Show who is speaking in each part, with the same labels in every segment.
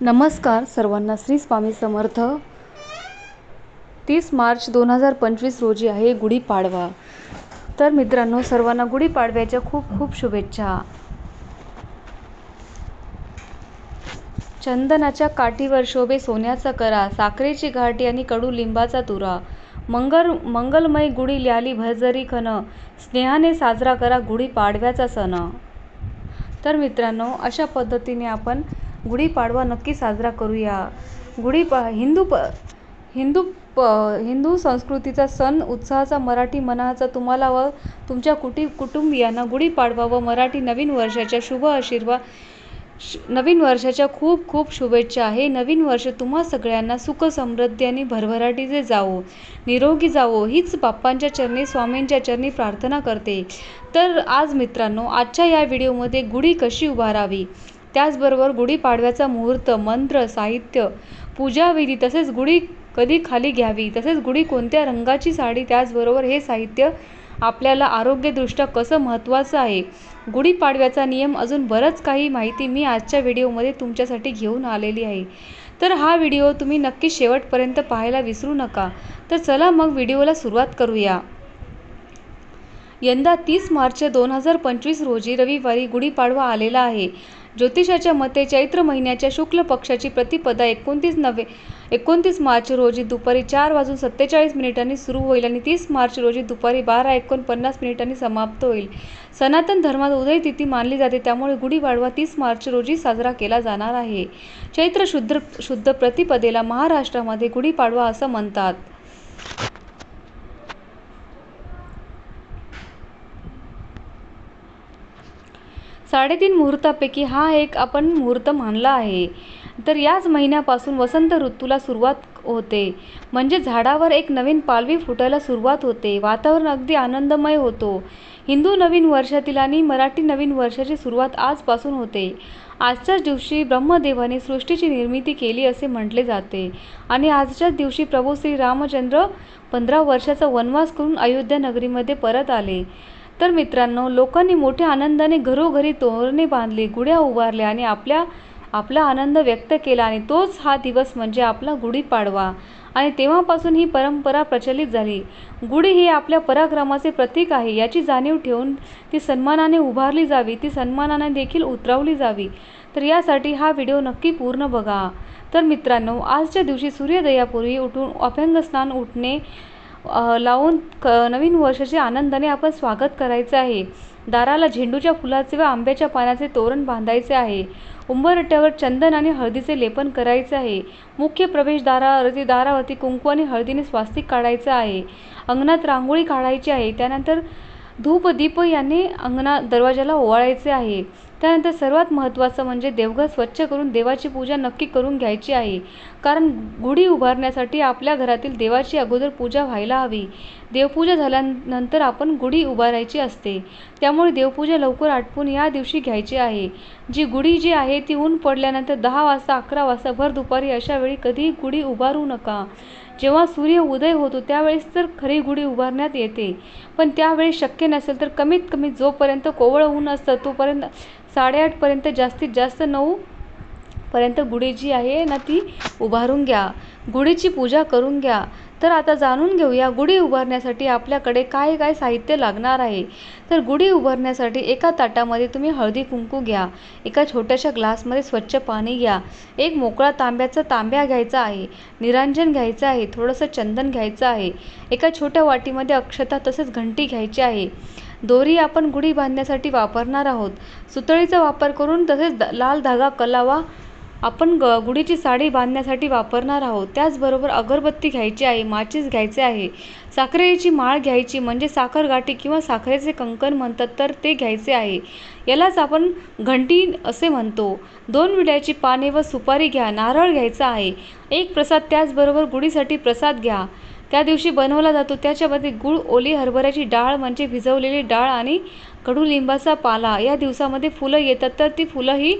Speaker 1: नमस्कार सर्वांना श्री स्वामी समर्थ. तीस मार्च दोन हजार पंचवीस रोजी आहे गुढीपाडवा तर मित्रांनो सर्वांना गुढीपाडव्याच्या खूप खूप शुभेच्छा. चंदनाच्या काठीवर शोभे सोन्याचा करा साखरेची घाटी आणि कडू लिंबाचा तुरा. मंगल मंगलमय गुढी ल्याली भरजरी खन स्नेहाने साजरा करा गुढीपाडव्याचा सण. तर मित्रांनो अशा पद्धतीने आपण गुढीपाडवा नक्की साजरा करूया. गुढीपा हिंदू प हिंदू प हिंदू संस्कृतीचा सण उत्साहाचा मराठी मनाचा तुम्हाला व तुमच्या कुटी कुटुंबियांना गुढीपाडवा व मराठी नवीन वर्षाच्या शुभ आशीर्वाद नवीन वर्षाच्या खूप खूप शुभेच्छा आहे. नवीन वर्ष तुम्हा सगळ्यांना सुख समृद्धी आणि भरभराटीचे जावो. निरोगी जावो. हीच बाप्पांच्या चरणी स्वामींच्या चरणी प्रार्थना करते. तर आज मित्रांनो आजच्या या व्हिडिओमध्ये गुढी कशी उभारावी? त्याचबरोबर गुढीपाडव्याचा मुहूर्त मंत्र साहित्य पूजाविधी तसेच गुढी कधी खाली घ्यावी? तसेच गुढी कोणत्या रंगाची साडी? त्याचबरोबर हे साहित्य आपल्याला आरोग्यदृष्ट्या कसं महत्त्वाचं आहे? गुढीपाडव्याचा नियम अजून बरंच काही माहिती मी आजच्या व्हिडिओमध्ये तुमच्यासाठी घेऊन आलेली आहे. तर हा व्हिडिओ तुम्ही नक्की शेवटपर्यंत पाहायला विसरू नका. तर चला मग व्हिडिओला सुरुवात करूया. यंदा तीस मार्च दोन हजार पंचवीस रोजी रविवारी गुढीपाडवा आलेला आहे. ज्योतिषाच्या मते चैत्र महिन्याच्या शुक्ल पक्षाची प्रतिपदा एकोणतीस नवे एकोणतीस मार्च रोजी दुपारी चार वाजून सत्तेचाळीस मिनिटांनी सुरू होईल आणि तीस मार्च रोजी दुपारी बारा एकोणपन्नास मिनिटांनी समाप्त होईल. सनातन धर्मात उदय तिथी मानली जाते त्यामुळे गुढीपाडवा तीस मार्च रोजी साजरा केला जाणार आहे. चैत्र शुद्ध शुद्ध प्रतिपदेला महाराष्ट्रामध्ये गुढीपाडवा असं म्हणतात. साडेतीन मुहूर्तापैकी हा एक आपण मुहूर्त मानला आहे. तर याच महिन्यापासून वसंत ऋतूला सुरुवात होते. म्हणजे झाडावर एक नवीन पालवी फुटायला सुरुवात होते. वातावरण अगदी आनंदमय होतो. हिंदू नवीन वर्षातील आणि मराठी नवीन वर्षाची सुरुवात आजपासून होते. आजच्याच दिवशी ब्रह्मदेवाने सृष्टीची निर्मिती केली असे म्हटले जाते. आणि आजच्याच दिवशी प्रभू श्री रामचंद्र पंधरा वर्षाचा वनवास करून अयोध्या नगरीमध्ये परत आले. तर मित्रांनो लोकांनी मोठ्या आनंदाने घरोघरी तोरणे बांधली गुढ्या उभारल्या आणि आपल्या आपला आनंद व्यक्त केला आणि तोच हा दिवस म्हणजे आपला गुढीपाडवा आणि तेव्हापासून ही परंपरा प्रचलित झाली. गुढी ही आपल्या पराक्रमाचे प्रतीक आहे. याची जाणीव ठेवून ती सन्मानाने उभारली जावी ती सन्मानाने देखील उतरवली जावी. तर यासाठी हा व्हिडिओ नक्की पूर्ण बघा. तर मित्रांनो आजच्या दिवशी सूर्योदयापूर्वी उठून अभ्यंगस्नान उठणे लावून क नवीन वर्षाचे आनंदाने आपण स्वागत करायचे आहे. दाराला झेंडूच्या फुलाचे व आंब्याच्या पानाचे तोरण बांधायचे आहे. उंबरट्यावर चंदन आणि हळदीचे लेपन करायचे आहे. मुख्य प्रवेशदारावरती दारावरती कुंकू आणि हळदीने स्वास्तिक काढायचं आहे. अंगणात रांगोळी काढायची आहे. त्यानंतर धूप दीप यांनी अंगणा दरवाजाला ओवाळायचे आहे. त्यानंतर सर्वात महत्त्वाचं म्हणजे देवघर स्वच्छ करून देवाची पूजा नक्की करून घ्यायची आहे. कारण गुढी उभारण्यासाठी आपल्या घरातील देवाची अगोदर पूजा व्हायला हवी. देवपूजा झाल्यानंतर आपण गुढी उभारायची असते. त्यामुळे देवपूजा लवकर आटपून या दिवशी घ्यायची आहे. जी गुढी जी आहे ती ऊन पडल्यानंतर दहा वाजता अकरा वाजता भर दुपारी अशा वेळी कधीही गुढी उभारू नका. जेव्हा सूर्य उदय होतो त्यावेळेस तर खरी गुढी उभारण्यात येते. पण त्यावेळी शक्य नसेल तर कमीत कमी जोपर्यंत कोवळं ऊन असतं तोपर्यंत साडेआठपर्यंत जास्तीत जास्त नऊ पर्यंत गुढी जी आहे ना ती उभारून घ्या. गुढीची पूजा करून घ्या. तर आता जाणून घेऊया गुढी उभारण्यासाठी आपल्याकडे काय काय साहित्य लागणार आहे? तर गुढी उभारण्यासाठी एका ताटामध्ये तुम्ही हळदी कुंकू घ्या. एका छोट्याशा ग्लासमध्ये स्वच्छ पाणी घ्या. एक मोकळा तांब्याचा तांब्या घ्यायचा आहे. निरांजन घ्यायचं आहे. थोडंसं चंदन घ्यायचं आहे. एका छोट्या वाटीमध्ये अक्षता तसेच घंटी घ्यायची आहे. दोरी आपण गुढी बांधण्यासाठी वापरणार आहोत. सुतळीचा वापर करून तसेच लाल धागा कलावा आपण ग गुढीची साडी बांधण्यासाठी वापरणार आहोत. त्याचबरोबर अगरबत्ती घ्यायची आहे माचीस घ्यायचे आहे. साखरेची माळ घ्यायची म्हणजे साखर गाठी किंवा साखरेचे कंकण म्हणतात तर ते घ्यायचे आहे. यालाच आपण घंटी असे म्हणतो. दोन विड्याची पाने व सुपारी घ्या नारळ घ्यायचा आहे. एक प्रसाद त्याचबरोबर गुढीसाठी प्रसाद घ्या. त्या दिवशी बनवला जातो. त्याच्यामध्ये गुळ ओली हरभऱ्याची डाळ म्हणजे भिजवलेली डाळ आणि कडुलिंबाचा पाला. या दिवसामध्ये फुलं येतात. तर ती फुलं ही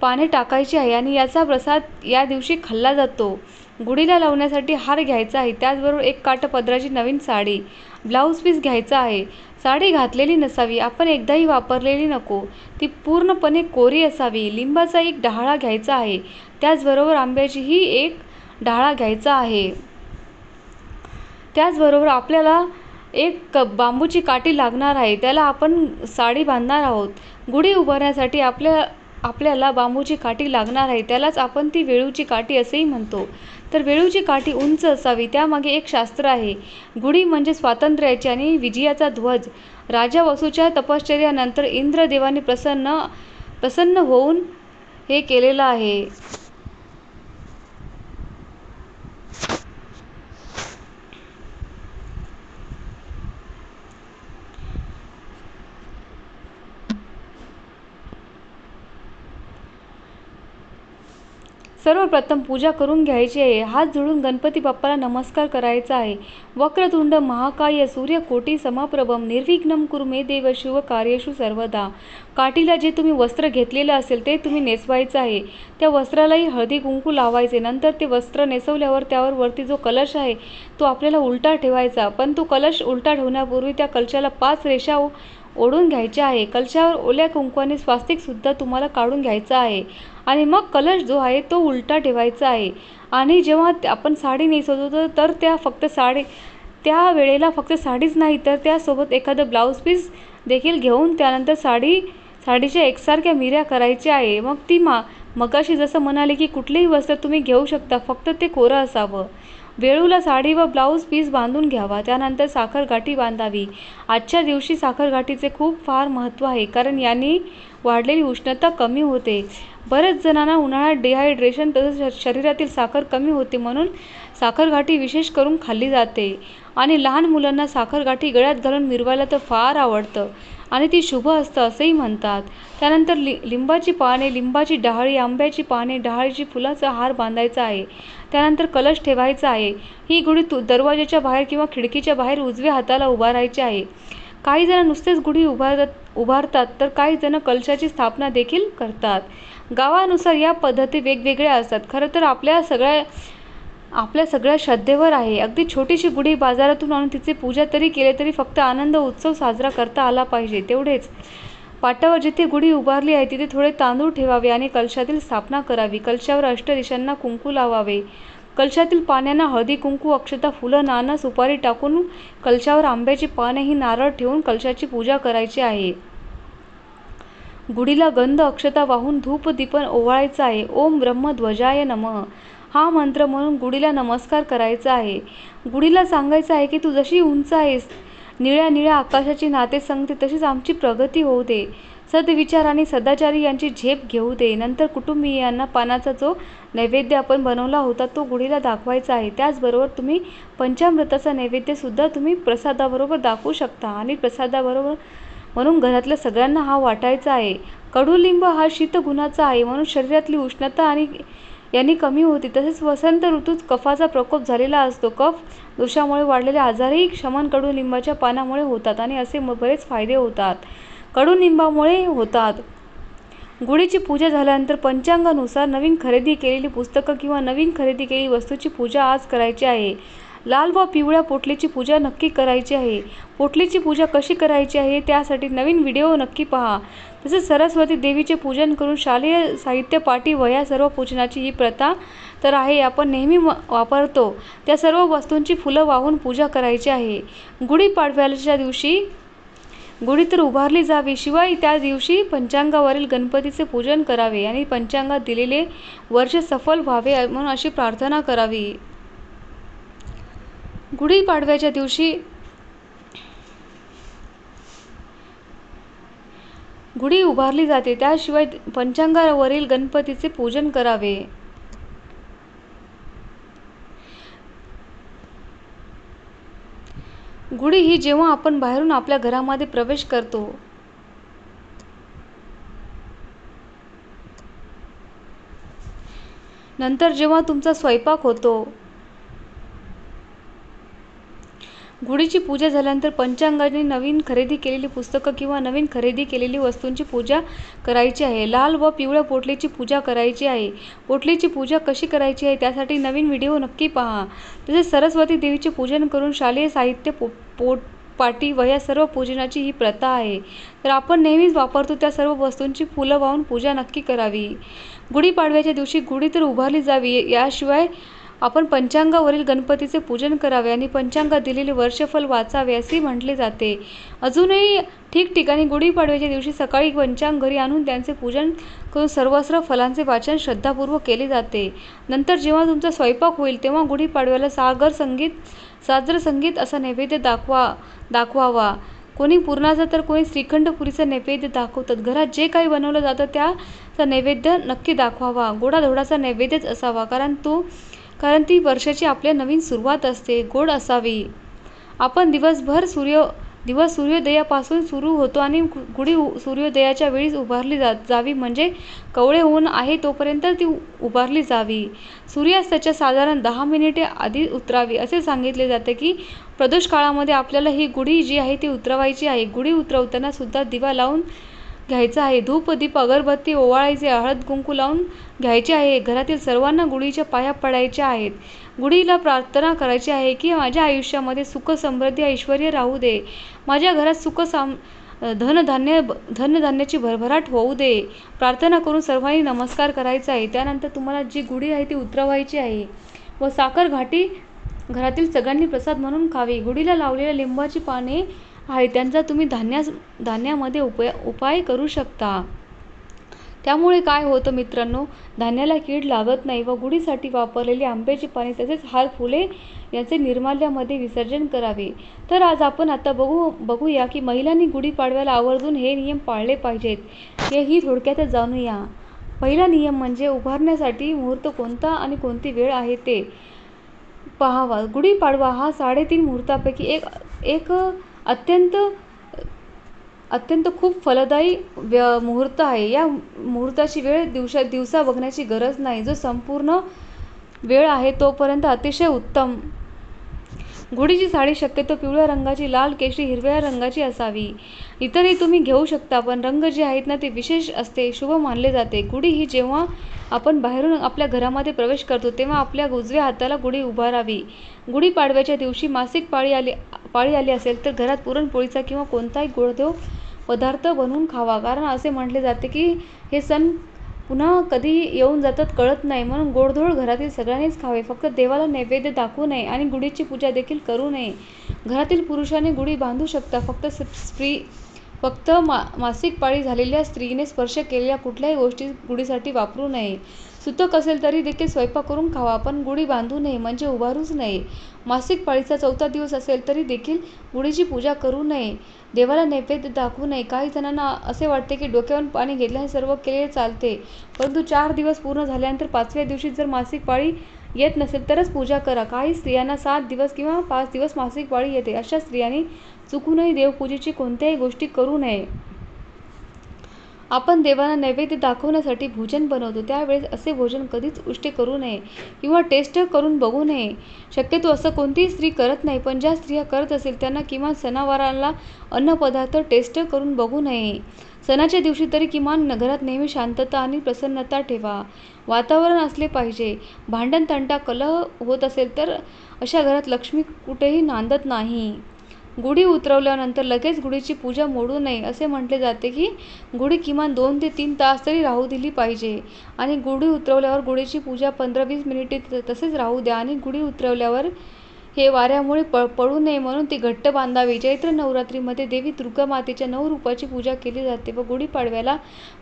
Speaker 1: पाने टाकायची आहे आणि याचा प्रसाद या दिवशी खाल्ला जातो. गुढीला लावण्यासाठी हार घ्यायचा आहे. त्याचबरोबर एक काटपदराची नवीन साडी ब्लाऊज पीस घ्यायचा आहे. साडी घातलेली नसावी. आपण एकदाही वापरलेली नको. ती पूर्णपणे कोरी असावी. लिंबाचा एक डहाळा घ्यायचा आहे. त्याचबरोबर आंब्याचीही एक डहाळा घ्यायचा आहे. त्याचबरोबर आपल्याला एक बांबूची काठी लागणार आहे. त्याला आपण साडी बांधणार आहोत. गुढी उभारण्यासाठी आपल्या आपल्याला बांबूची काठी लागणार आहे. त्यालाच आपण ती वेळूची काठी असेही म्हणतो. तर वेळूची काठी उंच असावी त्यामागे एक शास्त्र आहे. गुढी म्हणजे स्वातंत्र्याची आणि विजयाचा ध्वज. राजा वसूच्या तपश्चर्यानंतर इंद्रदेवाने प्रसन्न प्रसन्न होऊन हे केलेलं आहे. सर्वप्रथम पूजा करून घ्यायची आहे. हात जोडून गणपती बाप्पाला नमस्कार करायचा आहे. वक्रतुंड महाकाय सूर्यकोटी समप्रभम निर्विघ्नम कुर्मे देव शिव कार्यशु सर्वदा. काठीला जे तुम्ही वस्त्र घेतलेलं असेल ते तुम्ही नेसवायचं आहे. त्या वस्त्रालाही हळदी कुंकू लावायचे. नंतर ते वस्त्र नेसवल्यावर त्यावर वरती जो कलश आहे तो आपल्याला उलटा ठेवायचा. पण तो कलश उलटा ठेवण्यापूर्वी त्या कलशाला पाच रेषा ओढून घ्यायचे आहे. कलशावर ओल्या कुंकवाने स्वास्तिकसुद्धा तुम्हाला काढून घ्यायचं आहे. आणि मग कलश जो आहे तो उलटा ठेवायचा आहे. आणि जेव्हा आपण साडी नेसवतो तर त्या फक्त साडी त्या वेळेला फक्त साडीच नाही तर त्यासोबत एखादं ब्लाऊज पीस देखील घेऊन त्यानंतर साडी साडीच्या एकसारख्या मिऱ्या करायच्या आहे. मग ती मा मगाशी जसं म्हणाले की कुठलेही वस्त्र तुम्ही घेऊ शकता फक्त ते कोरं असावं. वेळूला साडी व ब्लाऊज पीस बांधून घ्यावा. त्यानंतर साखरगाठी बांधावी. आजच्या दिवशी साखरगाठीचे खूप फार महत्त्व आहे. कारण यांनी वाढलेली उष्णता कमी होते. बऱ्याच जणांना उन्हाळ्यात डिहायड्रेशन तसंच शरीरातील साखर कमी होते म्हणून साखरगाठी विशेष करून खाल्ली जाते. आणि लहान मुलांना साखरगाठी गळ्यात घालून मिरवायला तर फार आवडतं. आणि ती शुभ असतं असंही म्हणतात. त्यानंतर लि लिंबाची पाने लिंबाची डहाळी आंब्याची पाने डहाळीची फुलाचा हार बांधायचा आहे. त्यानंतर कलश ठेवायचा आहे. ही गुढी तू दरवाजाच्या बाहेर किंवा खिडकीच्या बाहेर उजव्या हाताला उभारायची आहे. काही जण नुसतेच गुढी उभारतात उभारतात तर काही जण कलशाची स्थापना देखील करतात. गावानुसार या पद्धती वेगवेगळ्या असतात. खरं तर आपल्या सगळ्या आपल्या सगळ्या श्रद्धेवर आहे. अगदी छोटीशी गुढी बाजारातून आणून तिचे पूजा तरी केले तरी फक्त आनंद उत्सव साजरा करता आला पाहिजे. तेवढेच. पाटावर जिथे गुढी उभारली आहे तिथे थोडे तांदूळ ठेवावे आणि कलशातील स्थापना करावी. कलशावर अष्टदिशांना कुंकू लावावे. कलशातील पाण्यांना हळदी कुंकू अक्षता फुलं नाणं सुपारी टाकून कलशावर आंब्याची पाने ही नारळ ठेवून कलशाची पूजा करायची आहे. गुढीला गंध अक्षता वाहून धूप दीपन ओवाळायचं आहे. ओम ब्रह्मध्वजाय नमः. हा मंत्र म्हणून गुढीला नमस्कार करायचा आहे. गुढीला सांगायचं आहे की तू जशी उंच आहेस निळ्या निळ्या आकाशाची नाते सांगते तशीच आमची प्रगती होऊ दे. सद्विचार आणि सदाचारी यांची झेप घेऊ दे. नंतर कुटुंबीयांना पानाचा जो नैवेद्य आपण बनवला होता तो गुढीला दाखवायचा आहे. त्याचबरोबर तुम्ही पंचामृताचा नैवेद्यसुद्धा तुम्ही प्रसादाबरोबर दाखवू शकता आणि प्रसादाबरोबर म्हणून घरातल्या सगळ्यांना हा वाटायचा आहे. कडुलिंब हा शीतगुणाचा आहे म्हणून शरीरातली उष्णता आणि यांनी कमी होते. तसेच वसंत ऋतूत कफाचा प्रकोप झालेला असतो. कफ दोषामुळे वाढलेले आजारही शमन कडुलिंबाच्या पानामुळे होतात आणि असे बरेच फायदे होतात. कडुलिंबामुळे होतात. गुढीची पूजा झाल्यानंतर पंचांगानुसार नवीन खरेदी केलेली पुस्तकं किंवा नवीन खरेदी केलेली वस्तूची पूजा आज करायची आहे. लाल व पिवळ्या पोटलीची पूजा नक्की करायची आहे. पोटलीची पूजा कशी करायची आहे त्यासाठी नवीन व्हिडिओ नक्की पहा. तसेच सरस्वती देवीचे पूजन करून शालेय साहित्य पाठी वया सर्व पूजनाची ही प्रथा तर आहे आपण नेहमी वापरतो. त्या सर्व वस्तूंची फुलं वाहून पूजा करायची आहे. गुढीपाडव्याच्या दिवशी गुढी तर उभारली जावी शिवाय त्या दिवशी पंचांगावरील गणपतीचे पूजन करावे आणि पंचांगात दिलेले वर्ष सफल व्हावे म्हणून अशी प्रार्थना करावी. गुढीपाडव्याच्या दिवशी गुढी उभारली जाते. त्याशिवाय पंचांगावरील गणपतीचे पूजन करावे. गुढी ही जेव्हा आपण बाहेरून आपल्या घरामध्ये प्रवेश करतो नंतर जेव्हा तुमचा स्वयंपाक होतो गुढीची पूजा झाल्यानंतर पंचांगाने नवीन खरेदी केलेली पुस्तकं किंवा नवीन खरेदी केलेली वस्तूंची पूजा करायची आहे. लाल व पिवळ्या पोटलीची पूजा करायची आहे. पोटलीची पूजा कशी करायची आहे त्यासाठी नवीन व्हिडिओ नक्की पहा. तसेच सरस्वती देवीचे पूजन करून शालेय साहित्य पो पोट पाटी वह्या सर्व पूजनाची ही प्रथा आहे. तर आपण नेहमीच वापरतो त्या सर्व वस्तूंची फुलं वाहून पूजा नक्की करावी. गुढीपाडव्याच्या दिवशी गुढी तर उभारली जावी. याशिवाय आपण पंचांगावरील गणपतीचे पूजन करावे आणि पंचांगात दिलेले वर्षफल वाचावे असे म्हटले जाते. अजूनही ठिकठिकाणी गुढीपाडव्याच्या दिवशी सकाळी पंचांग घरी आणून त्यांचे पूजन करून सर्वस्र फलांचे वाचन श्रद्धापूर्वक केले जाते. नंतर जेव्हा तुमचा स्वयंपाक होईल तेव्हा गुढीपाडव्याला सागर संगीत साजरं संगीत असा नैवेद्य दाखवा दाखवावा. कोणी पुरणाचा तर कोणी श्रीखंड पुरीचा नैवेद्य दाखवतात. घरात जे काही बनवलं जातं त्याचा नैवेद्य नक्की दाखवावा. गोडाधोडाचा नैवेद्यच असावा कारण तो कारण ती वर्षाची आपल्या नवीन सुरुवात असते गोड असावी. आपण दिवसभर सूर्य दिवस सूर्योदयापासून सुरू होतो आणि गुढी सूर्योदयाच्या वेळीच उभारली जा जावी. म्हणजे कवळे ऊन आहे तोपर्यंत ती उभारली जावी. सूर्यास्ताच्या साधारण दहा मिनिटे आधी उतरावी. असे सांगितले जाते की प्रदोष काळामध्ये आपल्याला ही गुढी जी आहे ती उतरवायची आहे. गुढी उतरवताना सुद्धा दिवा लावून घ्यायचा आहे. धूप दीप अगरबत्ती ओवाळायचे हळद कुंकू लावून घ्यायचे आहे. घरातील सर्वांना गुढीच्या पाया पडायच्या आहेत. गुढीला प्रार्थना करायची आहे की माझ्या आयुष्यामध्ये सुख समृद्धी ऐश्वर राहू दे. माझ्या घरात सुख साम धनधान्य धनधान्याची भरभराट होऊ दे. प्रार्थना करून सर्वांनी नमस्कार करायचा आहे. त्यानंतर तुम्हाला जी गुढी आहे ती उतरवायची आहे व साखर घाटी घरातील सगळ्यांनी प्रसाद म्हणून खावी. गुढीला लावलेल्या लिंबाची पाने आहे त्यांचा तुम्ही धान्यास धान्यामध्ये उपय उपाय करू शकता. त्यामुळे काय होतं मित्रांनो धान्याला कीड लागत नाही व गुढीसाठी वापरलेली आंब्याची पाने तसेच हार फुले याचे निर्माल्यामध्ये विसर्जन करावे. तर आज आपण आता बघू बघूया की महिलांनी गुढीपाडव्याला आवर्जून हे नियम पाळले पाहिजेत. हेही थोडक्यातच जाणूया. पहिला नियम म्हणजे उभारण्यासाठी मुहूर्त कोणता आणि कोणती वेळ आहे ते पहावा. गुढीपाडवा हा साडेतीन मुहूर्तापैकी एक एक अत्यंत अत्यंत खूप फलदायी व्य मुहूर्त आहे. या मुहूर्ताची वेळ दिवसा दिवसा बघण्याची गरज नाही. जो संपूर्ण वेळ आहे तोपर्यंत अतिशय उत्तम. गुढीची साडी शक्यतो पिवळ्या रंगाची लाल केशरी हिरव्या रंगाची असावी. इतरही तुम्ही घेऊ शकता पण रंग जे आहेत ना ते विशेष असते. शुभ मानले जाते. गुढी ही जेव्हा आपण बाहेरून आपल्या घरामध्ये प्रवेश करतो तेव्हा आपल्या उजव्या हाताला गुढी उभारावी. गुढीपाडव्याच्या दिवशी मासिक पाळी आली पाळी आली असेल तर घरात पुरणपोळीचा किंवा कोणताही गोडधोड पदार्थ बनवून खावा. कारण असे म्हटले जाते की हे सण पुन्हा कधी येऊन जातात कळत नाही. म्हणून गोडधोड घरातील सगळ्यांनीच खावे. फक्त देवाला नैवेद्य दाखवू नये आणि गुढीची पूजा देखील करू नये. घरातील पुरुषाने गुढी बांधू शकता. फक्त स्त्री फक्त मा मासिक पाळी झालेल्या स्त्रीने स्पर्श केलेल्या कुठल्याही गोष्टी गुढीसाठी वापरू नये. सुतक असेल तरी देखील स्वयंपाक करून खावा. पण गुढी बांधू नये म्हणजे उभारूच नये. मासिक पाळीचा चौथा दिवस असेल तरी देखील गुढीची पूजा करू नये. देवाला नैवेद्य दाखवू नये. काही जणांना असे वाटते की डोक्यावरून पाणी घेतल्याने सर्व केले चालते. परंतु चार दिवस पूर्ण झाल्यानंतर पाचव्या दिवशी जर मासिक पाळी येत नसेल तरच पूजा करा. काही स्त्रियांना सात दिवस किंवा पाच दिवस मासिक पाळी येते. अशा स्त्रियांनी चुकूनही देवपूजेची कोणत्याही गोष्टी करू नये. आपण देवांना नैवेद्य दाखवण्यासाठी भोजन बनवतो त्यावेळेस असे भोजन कधीच उष्टे करू नये किंवा टेस्ट करून बघू नये. शक्यतो असं कोणतीही स्त्री करत नाही पण ज्या स्त्रिया करत असेल त्यांना किमान सणावाराला अन्नपदार्थ टेस्ट करून बघू नये. सणाच्या दिवशी तरी किमान घरात नेहमी शांतता आणि प्रसन्नता ठेवा. वातावरण असले पाहिजे. भांडण तंटा कलह होत असेल तर अशा घरात लक्ष्मी कुठेही नांदत नाही. गुढी उतरवल्यानंतर लगेच गुढीची पूजा मोडू नये असे म्हटले जाते की गुढी किमान दोन ते तीन तास तरी राहू दिली पाहिजे. आणि गुढी उतरवल्यावर गुढीची पूजा पंधरा वीस मिनिटे तसेच राहू द्या. आणि गुढी उतरवल्यावर हे वाऱ्यामुळे प पडू नये म्हणून ती घट्ट बांधावी. चैत्र नवरात्रीमध्ये देवी दुर्गा मातेच्या नऊ रूपाची पूजा केली जाते व गुढीपाडव्याला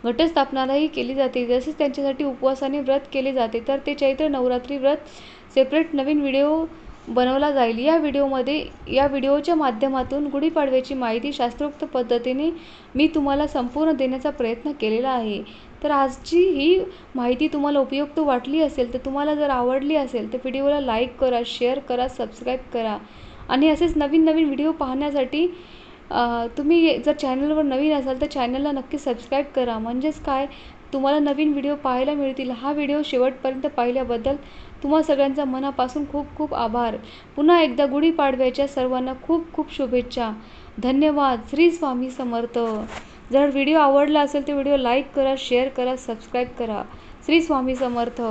Speaker 1: घटस्थापनालाही केली जाते. जसेच त्यांच्यासाठी उपवासाने व्रत केले जाते तर ते चैत्र नवरात्री व्रत सेपरेट नवीन व्हिडिओ बनवला जाईल. या व्हिडिओमध्ये या व्हिडिओच्या माध्यमातून गुढीपाडव्याची माहिती शास्त्रोक्त पद्धतीने मी तुम्हाला संपूर्ण देण्याचा प्रयत्न केलेला आहे. तर आजची ही माहिती तुम्हाला उपयुक्त वाटली असेल तर तुम्हाला जर आवडली असेल तर व्हिडिओला लाईक करा शेअर करा सबस्क्राईब करा. आणि असेच नवीन नवीन व्हिडिओ पाहण्यासाठी तुम्ही जर चॅनलवर नवीन असाल तर चॅनलला नक्की सबस्क्राईब करा. म्हणजेच काय? तुम्हाला नवीन व्हिडिओ पाहायला मिळतील. हा व्हिडिओ शेवटपर्यंत पाहिल्याबद्दल तुम्हा सगळ्यांचा मनापासून खूप खूप आभार. पुन्हा एकदा गुढीपाडव्याच्या सर्वांना खूप खूप शुभेच्छा. धन्यवाद. श्री स्वामी समर्थ. जर व्हिडिओ आवडला असेल तर व्हिडिओ लाईक करा शेअर करा सबस्क्राईब करा. श्री स्वामी समर्थ.